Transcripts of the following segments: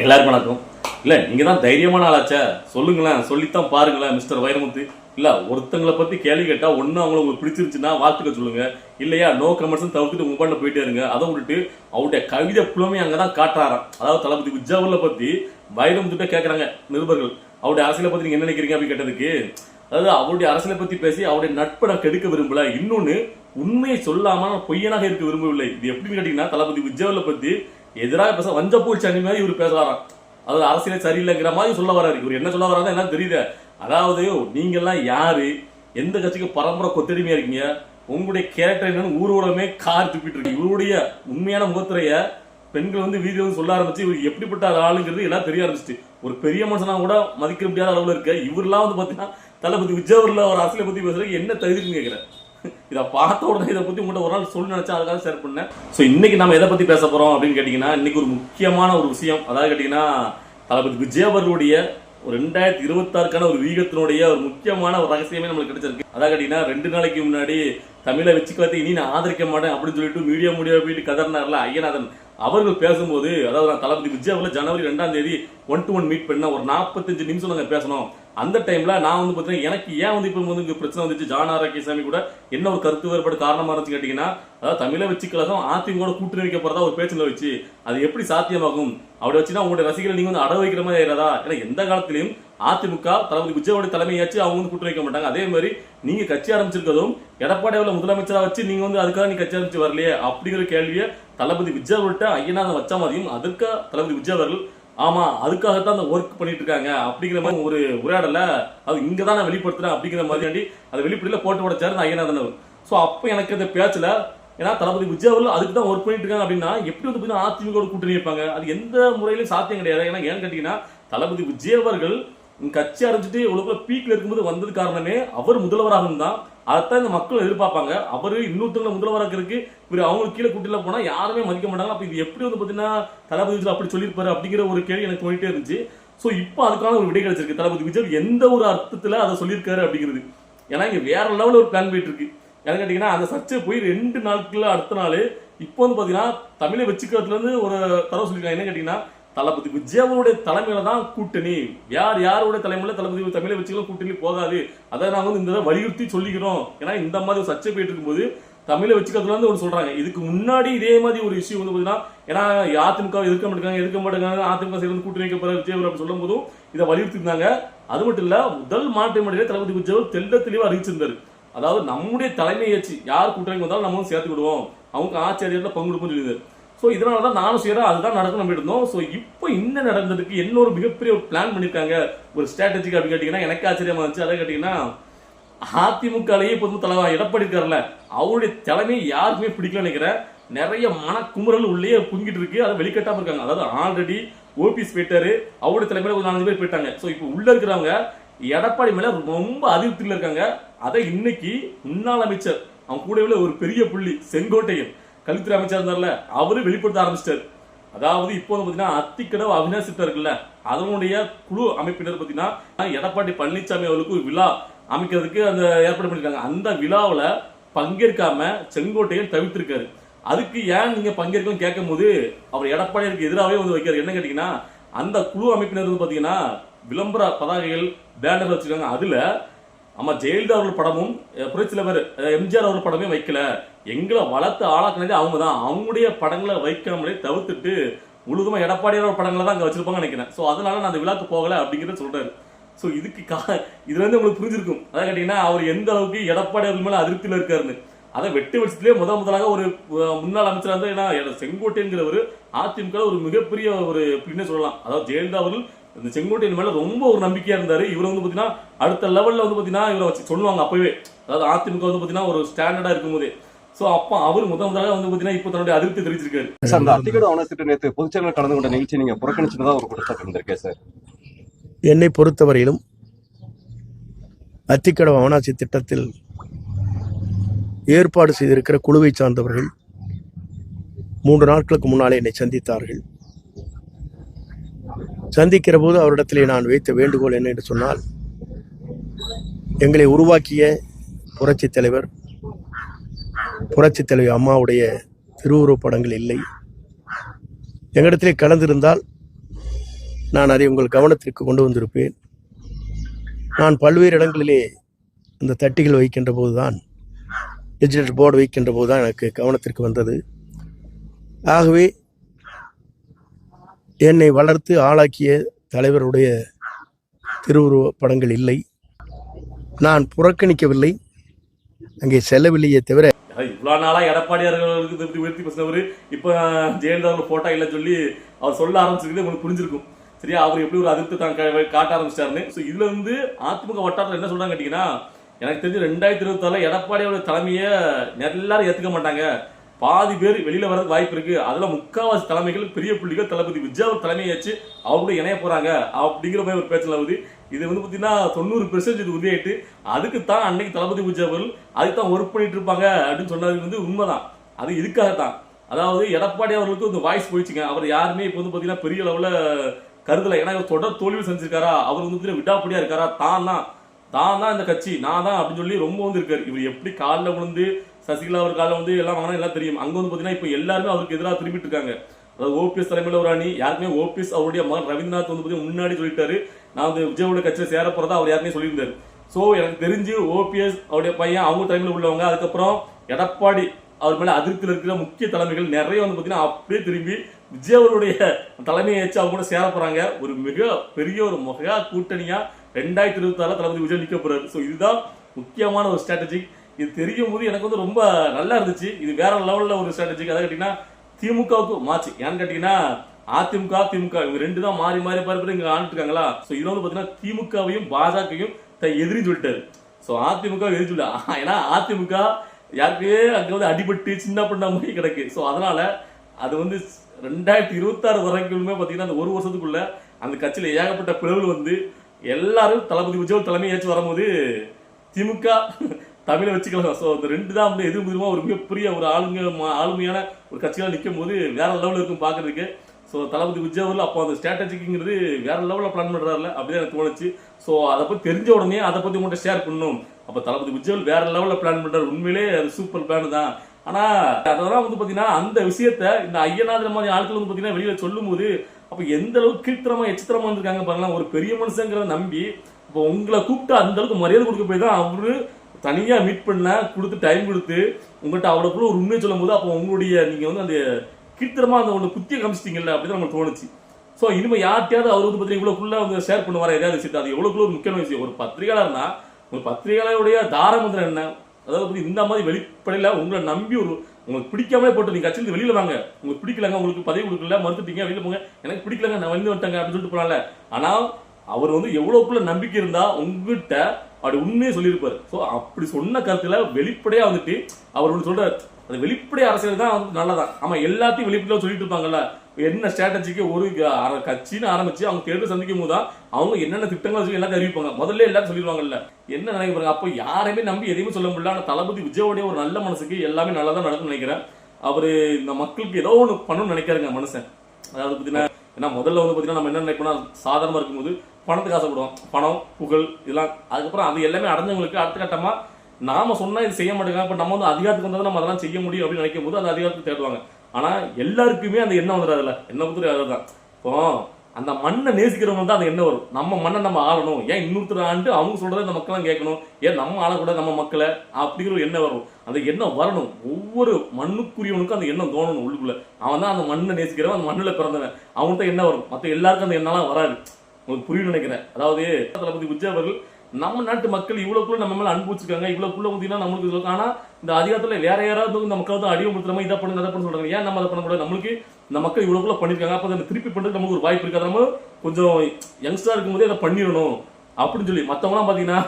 எல்லாருக்கும் வணக்கம். இல்லை நீங்கள் தான் தைரியமான ஆளாச்சே. சொல்லுங்களேன் சொல்லித்தான் பாருங்களேன் மிஸ்டர் வைரமுத்து. இல்லை ஒருத்தங்களை பற்றி கேள்வி கேட்டால் ஒன்று அவங்கள உங்களுக்கு பிடிச்சிருச்சுன்னா வாழ்த்துக்க சொல்லுங்க. இல்லையா நோ கமெண்ட்ஸ் தவிர்த்துட்டு உங்கள் பாட்டில் போயிட்டே இருங்க. அதை விட்டுட்டு அவருடைய கவிதை புலமை அங்கதான் காட்டுறாராம். அதாவது தளபதி உஜ்ஜாவல்ல பற்றி வைரமுத்துட்ட கேட்குறாங்க நிருபர்கள். அவருடைய அரசியலை பற்றி நீங்கள் என்ன நினைக்கிறீங்க அப்படின்னு கேட்டதுக்கு? அதாவது அவருடைய அரசியலை பற்றி பேசி அவருடைய நட்பை நான் கெடுக்க விரும்பல. இன்னொன்று உண்மையை சொல்லாமல் பொய்யனாக இருக்க விரும்பவில்லை. இது எப்படின்னு கேட்டிங்கன்னா தளபதி விஜயவல்ல பற்றி எதிராக பேச வஞ்சப்பூச்சி அணி மாதிரி இவர் பேசுறாராம். அதாவது அரசியலே சரியில்லைங்கிற மாதிரி சொல்ல வராரு இவர் என்ன சொல்ல வராரு என்ன தெரியுது அதாவது நீங்கள்லாம் யாரு? எந்த கட்சிக்கு பரம்பரை கொத்தடிமையா இருக்கீங்க? உங்களுடைய கேரக்டர் என்னன்னு ஊர்வலமே கார் துப்பிட்டு இருக்கு. இவருடைய உண்மையான முகத்திரைய பெண்கள் வந்து வீதி வந்து சொல்ல ஆரம்பிச்சு இவர் எப்படிப்பட்ட ஆளுங்கிறது எல்லாம் தெரிய ஆரம்பிச்சிட்டு. ஒரு பெரிய மனுஷனா கூட மதிக்க முடியாத அளவுல இருக்க இவரெல்லாம் வந்து பாத்தீங்கன்னா தளபதி விஜயவர்ல ஒரு அரசியலை பத்தி பேசுறதுக்கு என்ன தகுதின்னு கேட்கிறேன் இதை பார்த்த உடனே இதை பத்தி உங்கள்கிட்ட ஒரு நாள் சொல்லி நினைச்சா அதுக்காக ஷேர் பண்ணேன். ஸோ இன்னைக்கு நம்ம எதை பத்தி பேச போறோம் அப்படின்னு கேட்டீங்கன்னா இன்னைக்கு ஒரு முக்கியமான ஒரு விஷயம். அதாவது கேட்டீங்கன்னா தளபதி விஜய் அவர்களுடைய ஒரு ரெண்டாயிரத்தி இருபத்தாறுக்கான ஒரு வீகத்தினுடைய ஒரு முக்கியமான ஒரு ரகசியமே நம்மளுக்கு கிடைச்சிருக்கு. அதாவது கேட்டீங்கன்னா ரெண்டு நாளைக்கு முன்னாடி தமிழை வச்சுக்கிறத இனி நான் ஆதரிக்க மாட்டேன் அப்படின்னு சொல்லிட்டு மீடியா முடியா போயிட்டு கதர்னார்ல ஐயநாதன் அவர்கள் பேசும்போது அதாவது நான் தளபதி விஜய் அவர்கள் ஜனவரி ரெண்டாம் தேதி ஒன் டு ஒன் மீட் பண்ண ஒரு நாற்பத்தஞ்சு நிமிஷம் நாங்கள் பேசணும். அந்த டைம்ல நான் வந்து பார்த்தீங்கன்னா எனக்கு ஏன் வந்து இப்போ வந்து இங்கே பிரச்சனை வந்துச்சு? ஜான் ஆரோக்கியசாமி கூட என்ன ஒரு கருத்து வேறுபாடு காரணமாக இருந்துச்சு கேட்டீங்கன்னா அதாவது தமிழை வச்சு கழகம் அதிமுக கூட்டணி வைக்க போகிறதா ஒரு பேச்சில் வச்சு அது எப்படி சாத்தியமாகும்? அப்படி வச்சுன்னா உங்களுடைய ரசிகர்களை நீங்க வந்து அட வைக்கிற மாதிரி ஆயிடாதா? ஏன்னா எந்த காலத்திலையும் அதிமுக தளபதி விஜயோட தலைமையாச்சு அவங்க வந்து கூட்டணி வைக்க மாட்டாங்க. அதே மாதிரி நீங்க கட்சி ஆரம்பிச்சிருக்கதும் எடப்பாடியாவில் முதலமைச்சரா வச்சு நீங்க வந்து அதுக்காக நீ கட்சி ஆரம்பிச்சு வரலையே? அப்படிங்கிற கேள்வியை தளபதி விஜய் அவர்கிட்ட ஐயனாக வச்ச மாதிரியும் அதற்காக தளபதி விஜய் அவர்கள் ஆமா அதுக்காகத்தான் அந்த ஒர்க் பண்ணிட்டு இருக்காங்க அப்படிங்கிற மாதிரி ஒரு உரையாடல அது இங்க தான் நான் வெளிப்படுத்துறேன் அப்படிங்கிற மாதிரி அதை வெளிப்படையில போட்டு உடைச்சாரு ஐயநாதன் அவர். ஸோ அப்போ எனக்கு இந்த பேச்சுல ஏன்னா தளபதி விஜய் அவர்கள் அதுக்கு தான் ஒர்க் பண்ணிட்டு இருக்காங்க அப்படின்னா எப்படி வந்து பார்த்தீங்கன்னா அதிமுக கூட்டணி இருப்பாங்க அது எந்த முறையிலும் சாத்தியம் கிடையாது. ஏன்னா ஏன்னு கேட்டீங்கன்னா தளபதி விஜய் அவர்கள் கட்சி ஆரம்பிச்சுட்டு இவ்வளவு பீக்ல இருக்கும்போது வந்தது காரணமே அவர் முதல்வராக தான் அதைத்தான் இந்த மக்கள் எதிர்பார்ப்பாங்க. அவரு இன்னொருத்தவங்க முதல்வராக இருக்கு. இவர் அவங்களுக்கு கீழே கூட்டில போனா யாருமே மதிக்க மாட்டாங்க அப்ப இது எப்படி வந்து பாத்தீங்கன்னா தளபதி விஜய் அப்படி சொல்லியிருப்பாரு அப்படிங்கிற ஒரு கேள்வி எனக்கு தோணிட்டே இருந்துச்சு. ஸோ இப்போ அதுக்கான ஒரு விடை கிடைச்சிருக்கு. தளபதி விஜய் எந்த ஒரு அர்த்தத்தில் அதை சொல்லியிருக்காரு அப்படிங்கிறது. ஏன்னா இங்கே வேற லெவலில் ஒரு பிளான் போயிட்டு இருக்கு. ஏன்னு கேட்டிங்கன்னா அந்த சர்ச்சை போய் ரெண்டு நாட்களில் அடுத்த நாள் இப்போ வந்து பார்த்தீங்கன்னா தமிழை வச்சுக்கிறதுலேருந்து ஒரு தரவு சொல்லியிருக்காங்க. என்ன கேட்டிங்கன்னா தளபதி விஜயாவுடைய தலைமையில தான் கூட்டணி. யார் யாருடைய தலைமையில? தளபதி தமிழை வச்சுக்கலாம் கூட்டணி போகாது. அதை நாங்கள் வந்து இந்த வலியுறுத்தி சொல்லிக்கிறோம். ஏன்னா இந்த மாதிரி ஒரு சர்ச்சை போயிட்டு இருக்கும்போது தமிழை வச்சுக்கிறதுல ஒன்று சொல்றாங்க. இதுக்கு முன்னாடி இதே மாதிரி ஒரு இஷ்யூ வந்து பார்த்தீங்கன்னா ஏன்னா அதிமுக எதிர்க்க மாட்டாங்க எதிர்க்க மாட்டாங்க அதிமுக சேர்ந்து கூட்டணி வைக்க போற விஜய் சொல்லும் போதும் இதை வலியுறுத்திருந்தாங்க அது மட்டும் இல்ல முதல் மாற்று மடையில தளபதி விஜய் தெல்ல தெளிவா அறிவிச்சிருந்தாரு. அதாவது நம்முடைய தலைமை ஏச்சு யார் கூட்டணி வந்தாலும் நம்ம வந்து சேர்த்து விடுவோம் அவங்க ஆட்சி அதிகாரத்தில் பங்கு கொடுப்போம்னு சொல்லியிருந்தாரு. ஸோ இதனால தான் நானும் செய்யறேன் அதுதான் நடக்கும் நம்ம இருந்தோம் ஸோ இப்போ என்ன நடந்ததுக்கு என்ன ஒரு மிகப்பெரிய ஒரு பிளான் பண்ணியிருக்காங்க ஒரு ஸ்ட்ராட்டஜிக் அப்படின்னு கேட்டிங்கன்னா எனக்கு ஆச்சரியமா இருந்துச்சு. அதை கேட்டிங்கன்னா அதிமுகலேயே இப்போ தலைவர் எடப்பாடி இருக்கார்ல அவருடைய தலைமை யாருக்குமே பிடிக்கல நினைக்கிறேன். நிறைய மனக்குமுறல் உள்ளே புங்கிட்டு இருக்கு. அதை வெளிக்கட்டாம இருக்காங்க. அதாவது ஆல்ரெடி ஓபிஎஸ் போயிட்டாரு. அவருடைய தலைமையில ஒரு நாலஞ்சு பேர் போயிட்டாங்க. ஸோ இப்போ உள்ள இருக்கிறவங்க எடப்பாடி மேல ரொம்ப அதிருப்தியில் இருக்காங்க. அதை இன்னைக்கு முன்னாள் அமைச்சர் அவன் கூடவே ஒரு பெரிய புள்ளி செங்கோட்டையன் கல்வித்துறை அமைச்சர் இருந்தார்ல அவரு வெளிப்படுத்த ஆரம்பிச்சிட்டாரு. அதாவது இப்போ வந்து பாத்தீங்கன்னா அத்திக்கடவு அவினாஷ் திட்டம் இருக்குல்ல அதனுடைய குழு அமைப்பினர் பாத்தீங்கன்னா எடப்பாடி பழனிசாமி அவர்களுக்கு ஒரு விழா அமைக்கிறதுக்கு அந்த ஏற்பாடு பண்ணியிருக்காங்க. அந்த விழாவில் பங்கேற்காம செங்கோட்டையில் தவித்திருக்காரு. அதுக்கு ஏன் நீங்க பங்கேற்கணும் கேட்கும் போது அவர் எடப்பாடிக்கு எதிராகவே வந்து வைக்கிறார். என்ன கேட்டீங்கன்னா அந்த குழு அமைப்பினர் வந்து பாத்தீங்கன்னா விளம்பர பதாகைகள் பேனர் வச்சிருக்காங்க. அதுல ஆமா ஜெயலலிதா அவர்கள் படமும் புரட்சித்தலைவர் எம்ஜிஆர் அவர்கள் படமே வைக்கல. எங்களை வளர்த்து ஆளாக்குனதே அவங்க தான் அவங்களுடைய படங்களை வைக்காமலே தவிர்த்துட்டு முழுதுமா எடப்பாடியார் படங்களை தான் அங்கே வச்சிருப்பாங்க நினைக்கிறேன். ஸோ அதனால நான் அந்த விழாக்கு போகல அப்படிங்கிறத சொல்றாரு. ஸோ இதுக்கு கா இதுல இருந்து உங்களுக்கு புரிஞ்சிருக்கும். அதான் கேட்டீங்கன்னா அவர் எந்த அளவுக்கு எடப்பாடி அவர்கள் மேலே அதிருப்தியில் இருக்காருன்னு. அதை வெட்டு வெளிச்சத்துலேயே முதல் முதலாக ஒரு முன்னாள் அமைச்சராக இருந்தால் ஏன்னா எட- செங்கோட்டையன்கிறவர் அதிமுக ஒரு மிகப்பெரிய ஒரு பின்னே சொல்லலாம். அதாவது ஜெயலலிதா அவர்கள் இந்த செங்கோட்டையன் மேல ரொம்ப ஒரு நம்பிக்கையா இருந்தாரு. இவர் வந்து பாத்தீங்கன்னா அடுத்த லெவல்ல வந்து பாத்தீங்கன்னா இவரை வச்சு சொல்லுவாங்க அப்பவே. அதாவது அதிமுக வந்து பாத்தீங்கன்னா ஒரு ஸ்டாண்டர்டா இருக்கும்போதே. சோ அப்ப அவர் முதல் முதலாக வந்து பாத்தீங்கன்னா இப்போ தன்னுடைய அதிருப்தி தெரிவிச்சிருக்காரு. சார் அந்த அத்திக்கட ஆனஸ்ட் நேற்று பொதுச்செயலர் கலந்து கொண்ட நிகழ்ச்சி நீங்க புறக்கணிச்சுதான் ஒரு குற்றச்சாட்டு இருந்திருக்கேன் சார்? என்னை பொறுத்தவரையிலும் அத்திக்கடவு அவனாசி திட்டத்தில் ஏற்பாடு செய்திருக்கிற குழுவை சார்ந்தவர்கள் மூன்று நாட்களுக்கு முன்னாலே என்னை சந்தித்தார்கள். சந்திக்கிற போது அவரிடத்திலே நான் வைத்த வேண்டுகோள் என்ன என்று சொன்னால் எங்களை உருவாக்கிய புரட்சித் தலைவர் புரட்சி தலைவி அம்மாவுடைய திருவுருவப் படங்கள் இல்லை. எங்களிடத்திலே கலந்திருந்தால் நான் அதை உங்கள் கவனத்திற்கு கொண்டு வந்திருப்பேன். நான் பல்வேறு இடங்களிலே இந்த தட்டிகள் வைக்கின்ற போதுதான் டிஜிட்டல் போர்டு வைக்கின்ற போது தான் எனக்கு கவனத்திற்கு வந்தது. ஆகவே என்னை வளர்த்து ஆளாக்கிய தலைவருடைய திருவுருவ படங்கள் இல்லை. நான் புறக்கணிக்கவில்லை. அங்கே செல்லவில்லையே தவிர இவ்வளோ நாளாக எடப்பாடியார்களுக்கு திருப்தி உயர்த்தி பேசினவர். இப்போ ஜெயலலிதா போட்டோ இல்லைன்னு சொல்லி அவர் சொல்ல ஆரம்பிச்சிருக்கிறது உங்களுக்கு புரிஞ்சிருக்கும். சரியா? அவர் எப்படி ஒரு அதிருப்தி தான் கா- காட்ட ஆரம்பிச்சிட்டாருன்னு. ஸோ இதுல இருந்து அதிமுக வட்டாரத்தில் என்ன சொல்றாங்க கேட்டீங்கன்னா எனக்கு தெரிஞ்சு ரெண்டாயிரத்தி இருபத்தாறுல எடப்பாடியோட தலைமையை எல்லாரும் ஏற்றுக்க மாட்டாங்க. பாதி பேர் வெளியில வரதுக்கு வாய்ப்பு இருக்கு. அதுல முக்காவாசி தலைமைகள் பெரிய புள்ளிகள் தளபதி விஜய் அவர் அவங்க இணைய போறாங்க அப்படிங்கிற மாதிரி ஒரு பேச்சு வருது. இது வந்து பார்த்தீங்கன்னா தொண்ணூறு பெர்சன்ட் இது உறுதியாயிட்டு அதுக்கு தான் அன்னைக்கு தளபதி விஜய் அவர்கள் அதுக்கு தான் ஒர்க் பண்ணிட்டு இருப்பாங்க அப்படின்னு சொன்னது வந்து உண்மைதான். அது இதுக்காக தான் அதாவது எடப்பாடி அவர்களுக்கு இந்த வாய்ஸ் போயிடுச்சுங்க. அவர் யாருமே இப்போ வந்து பார்த்தீங்கன்னா பெரிய லெவலில் கருதலை. ஏன்னா இவர் தொடர் தோல்வி செஞ்சிருக்காரா அவர் வந்து பாத்தீங்கன்னா விடாப்படியா இருக்காரா? தான் தான் தான் இந்த கட்சி நான் தான் அப்படின்னு சொல்லி ரொம்ப வந்து இருக்காரு. இவர் எப்படி காலில் விழுந்து சசிகலா அவர் காலில் வந்து எல்லாம் வாங்கினா எல்லாம் தெரியும். அங்கே வந்து பார்த்தீங்கன்னா இப்போ எல்லாருமே அவருக்கு எதிராக திரும்பிட்டு இருக்காங்க. அதாவது ஓபிஎஸ் தலைமையில் ஒரு அணி யாருக்குமே ஓபிஎஸ் அவருடைய மகன் ரவீந்திரநாத் வந்து பார்த்தீங்கன்னா முன்னாடி சொல்லிட்டாரு. நான் வந்து விஜயோட கட்சியில் சேர அவர் யாருமே சொல்லியிருந்தாரு. ஸோ எனக்கு தெரிஞ்சு ஓபிஎஸ் அவருடைய பையன் அவங்க தலைமையில் உள்ளவங்க அதுக்கப்புறம் எடப்பாடி அவர் மேலே அதிருப்தியில் இருக்கிற முக்கிய தலைமைகள் நிறைய வந்து பார்த்தீங்கன்னா அப்படியே திரும்பி விஜய் அவருடைய தலைமையை வச்சு அவங்க கூட சேர போகிறாங்க ஒரு மிக பெரிய ஒரு மொகா கூட்டணியாக ரெண்டாயிரத்தி இருபத்தாறு தளபதி விஜய் நிற்க போறாரு. ஸோ இதுதான் முக்கியமான ஒரு ஸ்ட்ராட்டஜி இது தெரியும் போது எனக்கு வந்து ரொம்ப நல்லா இருந்துச்சு. இது வேற லெவலில் ஒரு ஸ்ட்ராட்டஜி அதாவது கேட்டிங்கன்னா திமுகவுக்கு மாச்சு. ஏன்னு கேட்டிங்கன்னா அதிமுக திமுக இவங்க ரெண்டு தான் மாறி மாறி மாறி பாரு இங்கே ஆண்டுட்டு ஸோ இதில் வந்து பார்த்தீங்கன்னா திமுகவையும் பாஜகவையும் தன் எதிரின்னு சொல்லிட்டாரு. ஸோ அதிமுக எதிர்த்து ஏன்னா அதிமுக யாருக்குமே அங்கே வந்து அடிபட்டு சின்ன பண்ண மாதிரி கிடக்கு. ஸோ அதனால் அது வந்து ரெண்டாயிரத்தி இருபத்தாறு வரைக்குமே பார்த்தீங்கன்னா அந்த ஒரு வருஷத்துக்குள்ள அந்த கட்சியில் ஏகப்பட்ட பிளவுகள் வந்து எல்லாரும் தளபதி உஜ்ஜவல் தலைமை ஏற்று வரும்போது திமுக தமிழை வச்சுக்கலாம். ஸோ அந்த ரெண்டு தான் வந்து எதிர் எதிர்மா ஒரு மிகப்பெரிய ஒரு ஆளுங்க ஆளுமையான ஒரு கட்சியாக நிற்கும் போது வேற லெவலில் இருக்கும் பார்க்குறதுக்கு ஸோ தளபதி விஜய் அப்போ அந்த ஸ்ட்ராட்டஜிக்குங்கிறது வேற லெவலில் பிளான் பண்ணுறாருல அப்படிதான் எனக்கு தோணுச்சு. ஸோ அதை பற்றி தெரிஞ்ச உடனே அதை பற்றி உங்கள்கிட்ட ஷேர் பண்ணணும் அப்போ தளபதி விஜய் வேற லெவலில் பிளான் பண்ணுறாரு உண்மையிலே அது சூப்பர் பிளான் தான். ஆனா அதெல்லாம் வந்து பார்த்தீங்கன்னா அந்த விஷயத்த இந்த ஐயநாதர் மாதிரி ஆட்கள் வந்து பார்த்தீங்கன்னா வெளியில் சொல்லும் போது எந்த அளவுக்கு கீழ்த்தரமா எச்சித்திரமாக இருந்திருக்காங்க பாருங்களா ஒரு பெரிய மனுஷங்கிறத நம்பி இப்போ உங்களை கூப்பிட்டு அந்த அளவுக்கு மரியாதை கொடுக்க போய் தான் அவரு தனியாக மீட் பண்ண கொடுத்து டைம் கொடுத்து உங்கள்கிட்ட அவ்வளோக்குள்ள ஒரு உண்மையை சொல்லும் போது அப்போ உங்களுடைய நீங்கள் வந்து அந்த கீழ்த்தரமா அந்த ஒன்று புத்திய காமிச்சிட்டிங்கல்ல அப்படின்னு நம்ம தோணுச்சு. ஸோ இனிமேல் யார்கிட்டயாவது அவர் வந்து பார்த்தீங்கன்னா இவ்வளோக்குள்ள வந்து ஷேர் பண்ணுவார் எதாவது விஷயத்தை? அது எவ்வளோக்குள்ள ஒரு முக்கியமான விஷயம். ஒரு பத்திரிகையாளர்னா உங்கள் பத்திரிகையாளருடைய தாரமந்திரம் என்ன? அதாவது இந்த மாதிரி வெளிப்படையில் உங்களை நம்பி ஒரு உங்களுக்கு பிடிக்காமலே போட்டு நீங்கள் கட்சியிலிருந்து வெளியில் வாங்க. உங்களுக்கு பிடிக்கலங்க உங்களுக்கு பதவி கொடுக்கல மறுத்துட்டீங்க வெளியில் போங்க. எனக்கு பிடிக்கலங்க நான் வந்து வந்துட்டேங்க அப்படின்னு சொல்லிட்டு போனால ஆனால் அவர் வந்து எவ்வளோக்குள்ள நம்பிக்கை இருந்தால் உங்ககிட்ட அப்படி உண்மையை சொல்லியிருப்பார். ஸோ அப்படி சொன்ன கருத்தில் வெளிப்படையாக வந்துட்டு அவர் ஒன்று சொல்கிறார் அந்த வெளிப்படை அரசியல் தான் வந்து நல்லதான். ஆமாம் எல்லாத்தையும் வெளிப்படையாக சொல்லிட்டு இருப்பாங்கல்ல. என்ன ஸ்ட்ராட்டஜிக்கு ஒரு கட்சின்னு ஆரம்பிச்சு அவங்க தேர்தல் சந்திக்கும் போது தான் அவங்க என்னென்ன திட்டங்கள் வச்சு எல்லாத்தையும் அறிவிப்பாங்க முதல்ல எல்லாரும் சொல்லிடுவாங்கல்ல. என்ன நினைக்கிறாங்க அப்போ யாரையுமே நம்பி எதையுமே சொல்ல முடியல. ஆனால் தளபதி விஜயோடைய ஒரு நல்ல மனசுக்கு எல்லாமே நல்லா தான் நடக்கும்னு நினைக்கிறேன். அவர் இந்த மக்களுக்கு ஏதோ ஒன்று பண்ணணும்னு நினைக்காருங்க மனுஷன். அதாவது பார்த்தீங்கன்னா ஏன்னா முதல்ல வந்து பார்த்தீங்கன்னா நம்ம என்ன நினைப்போம்னா சாதாரணமாக இருக்கும்போது பணத்துக்கு ஆசைப்படுவோம். பணம் புகழ் இதெல்லாம். அதுக்கப்புறம் அது எல்லாமே அடைஞ்சவங்களுக்கு அடுத்த கட்டமாக நாம சொன்னால் இது செய்ய மாட்டேங்க இப்போ நம்ம வந்து அதிகாரத்துக்கு வந்தால் நம்ம அதெல்லாம் செய்ய முடியும் அப்படின்னு நினைக்கும் போது அந்த அதிகாரத்துக்கு தேடுவாங்க. ஆனால் எல்லாருக்குமே அந்த எண்ணம் வந்துடாதுல்ல. என்ன பொறுத்தவரை அதுதான். இப்போ அந்த மண்ணை நேசிக்கிறவங்க தான் அந்த எண்ணம் வரும். நம்ம மண்ணை நம்ம ஆளணும். ஏன் இன்னொருத்தர் ஆண்டு அவங்க சொல்கிறத இந்த மக்கள்லாம் கேட்கணும். ஏன் நம்ம ஆளக்கூடாது நம்ம மக்களை? அப்படிங்கிற ஒரு எண்ணம் வரும். அந்த எண்ணம் வரணும். ஒவ்வொரு மண்ணுக்குரியவனுக்கும் அந்த எண்ணம் தோணணும் உள்ளுக்குள்ள. அவன் தான் அந்த மண்ணை நேசிக்கிறவன் அந்த மண்ணில் பிறந்தவன். அவன்கிட்ட என்ன வரும். மற்ற எல்லாருக்கும் அந்த எண்ணம்லாம் வராது. உங்களுக்கு புரியும் நினைக்கிறேன். அதாவது தளபதி விஜய் அவர்கள் நம்ம நாட்டு மக்கள் இவ்வளவுக்குள்ள நம்ம மேலே அன்பு வச்சிருக்காங்க இவ்வளவுக்குள்ள பார்த்தீங்கன்னா நம்மளுக்கு இதுல ஆனா இந்த அதிகாரத்துல வேற யாராவது இந்த மக்கள் வந்து அடிமைப்படுத்துற மாதிரி இதை பண்ணுங்க அதை பண்ண சொல்றாங்க. ஏன் நம்ம அதை பண்ணக்கூடாது? நம்மளுக்கு இந்த மக்கள் இவ்வளவுக்குள்ள பண்ணிருக்காங்க. அப்ப அதை திருப்பி பண்றதுக்கு நமக்கு ஒரு வாய்ப்பு இருக்காது நம்ம கொஞ்சம் இருக்கும் இருக்கும்போதே அதை பண்ணிடணும். அப்படின்னு சொல்லி மற்றவங்களாம் பாத்தீங்கன்னா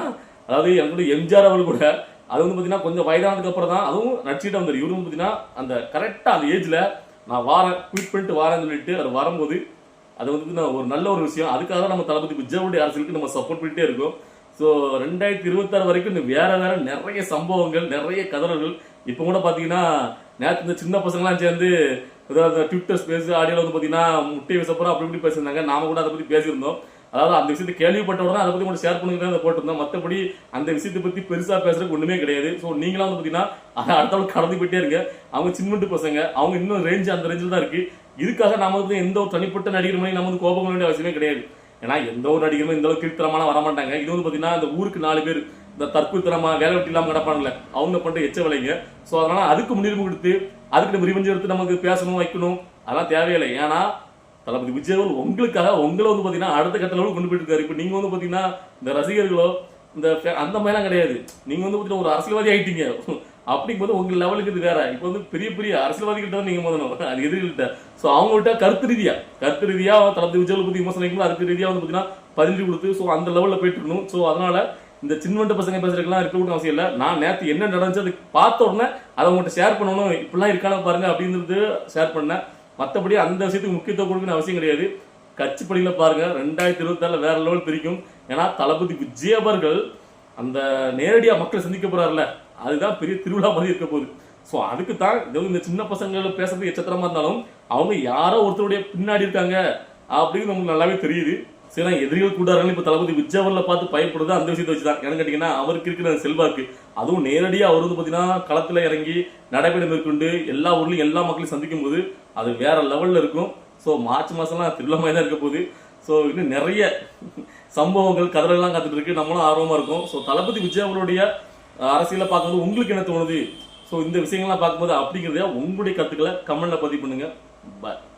அதாவது எங்களுடைய எம்ஜிஆர் அவர்கள் கூட அது வந்து பாத்தீங்கன்னா கொஞ்சம் வயதானதுக்கு அப்புறம் தான் அதுவும் நடிச்சுட்டு வந்தார். இவரும் பார்த்தீங்கன்னா பாத்தீங்கன்னா அந்த கரெக்டா அந்த ஏஜ்ல நான் வாரேன் குயிட் பண்ணிட்டு வாரேன்னு சொல்லிட்டு அவர் வரும்போது அது வந்து நான் ஒரு நல்ல ஒரு விஷயம். அதுக்காக தான் நம்ம தளபதி விஜயோடைய அரசியலுக்கு நம்ம சப்போர்ட் பண்ணிட்டே இருக்கோம். ஸோ ரெண்டாயிரத்தி இருபத்தாறு வரைக்கும் இந்த வேற வேற நிறைய சம்பவங்கள் நிறைய கதறல்கள். இப்போ கூட பார்த்தீங்கன்னா நேற்று இந்த சின்ன பசங்களாம் சேர்ந்து ஏதாவது ட்விட்டர் ஸ்பேஸ் ஆடியோவில் வந்து பார்த்தீங்கன்னா முட்டை விசப்புறம் அப்படி இப்படி பேசியிருந்தாங்க. நாம கூட அதை பற்றி பேசியிருந்தோம். அதாவது அந்த விஷயத்தை கேள்விப்பட்ட உடனே அதை பற்றி மட்டும் ஷேர் பண்ணுங்க அதை போட்டிருந்தோம் மற்றபடி அந்த விஷயத்தை பற்றி பெருசாக பேசுறதுக்கு ஒன்றுமே கிடையாது. ஸோ நீங்களாம் வந்து பார்த்தீங்கன்னா அதை அடுத்தவங்க கடந்து போயிட்டே இருங்க. அவங்க சின்னட்டு பசங்க. அவங்க இன்னும் ரேஞ்சு அந்த ரேஞ்சில் தான் இருக்குது இதுக்காக நம்ம வந்து எந்த ஒரு தனிப்பட்ட நடிகர் மணி நம்ம வந்து கோபம் வேண்டிய அவசியமே கிடையாது. ஏன்னா எந்த ஒரு நடிகருமே இந்த அளவுக்கு கீழ்த்தரமான வர மாட்டாங்க இது வந்து பாத்தீங்கன்னா இந்த ஊருக்கு நாலு பேர் இந்த தற்கொலைத்தனமா வேலை வெட்டி இல்லாம கிடப்பாங்கல்ல அவங்க பண்ற எச்ச விலைங்க. சோ அதனால அதுக்கு முன்னுரிமை கொடுத்து அதுக்கு நம்ம ரிவெஞ்சு எடுத்து நமக்கு பேசணும் வைக்கணும் அதெல்லாம் தேவையில்லை. ஏன்னா தளபதி விஜய் அவர்கள் உங்களுக்காக உங்களை வந்து பாத்தீங்கன்னா அடுத்த கட்டளவு கொண்டு போயிட்டு இருக்காரு. இப்போ நீங்க வந்து பாத்தீங்கன்னா இந்த ரசிகர்களோ இந்த அந்த மாதிரிலாம் கிடையாது. நீங்க வந்து பாத்தீங்கன்னா ஒரு அரசியல்வாதி ஆயிட்டீங்க. அப்படிங்கும்போது உங்க லெவலுக்கு இது வேற. இப்போ வந்து பெரிய பெரிய அரசியல்வாதிகிட்ட தான் நீங்க மோதணும். அது எதிர்கிட்ட ஸோ அவங்கள்ட்ட கருத்து ரீதியா கருத்து ரீதியா தளபதி விஜய் பத்தி விமர்சனம் வைக்கணும் அதுக்கு ரீதியா வந்து பாத்தீங்கன்னா பதிஞ்சு கொடுத்து ஸோ அந்த லெவல்ல போயிட்டு இருக்கணும். ஸோ அதனால இந்த சின்வண்ட பசங்க பேசுறதுக்கெல்லாம் இருக்கக்கூடிய அவசியம் இல்லை. நான் நேற்று என்ன நடந்துச்சு அது பார்த்த உடனே அதை உங்கள்கிட்ட ஷேர் பண்ணணும். இப்படிலாம் இருக்கான பாருங்க அப்படின்றது ஷேர் பண்ணேன். மற்றபடி அந்த விஷயத்துக்கு முக்கியத்துவம் கொடுக்கணும் அவசியம் கிடையாது. கட்சி பணியில பாருங்க ரெண்டாயிரத்தி இருபத்தாறுல வேற லெவல் பிரிக்கும். ஏன்னா தளபதி விஜய் அவர்கள் அந்த நேரடியாக மக்களை சந்திக்க போறாருல அதுதான் பெரிய திருவிழா மாதிரி இருக்க போகுது. ஸோ அதுக்கு தான் இந்த சின்ன பசங்கள பேசுறது எச்சத்திரமா இருந்தாலும் அவங்க யாரோ ஒருத்தருடைய பின்னாடி இருக்காங்க அப்படின்னு நமக்கு நல்லாவே தெரியுது. சரி எதிரிகள் கூடாரங்கள் இப்போ தளபதி விஜயவரில் பார்த்து பயப்படுறது அந்த விஷயத்தை வச்சு தான் ஏன்னு கேட்டிங்கன்னா அவருக்கு இருக்கிற செல்வாக்கு. அதுவும் நேரடியாக அவர் வந்து பார்த்தீங்கன்னா களத்தில் இறங்கி நடைபெற மேற்கொண்டு எல்லா ஊர்லையும் எல்லா மக்களையும் சந்திக்கும் போது அது வேற லெவலில் இருக்கும். ஸோ மார்ச் மாதம்லாம் திருவிழாமாய் தான் இருக்க போகுது. ஸோ இன்னும் நிறைய சம்பவங்கள் கதறெல்லாம் காத்துட்டு இருக்கு. நம்மளும் ஆர்வமாக இருக்கும். ஸோ தளபதி விஜய் அவருடைய அரசியலை பார்க்கும்போது உங்களுக்கு என்ன தோணுது? ஸோ இந்த விஷயங்கள்லாம் பார்க்கும்போது அப்படிங்கிறத உங்களுடைய கருத்துக்களை கமெண்ட்டில் பதிவு பண்ணுங்கள் பாய்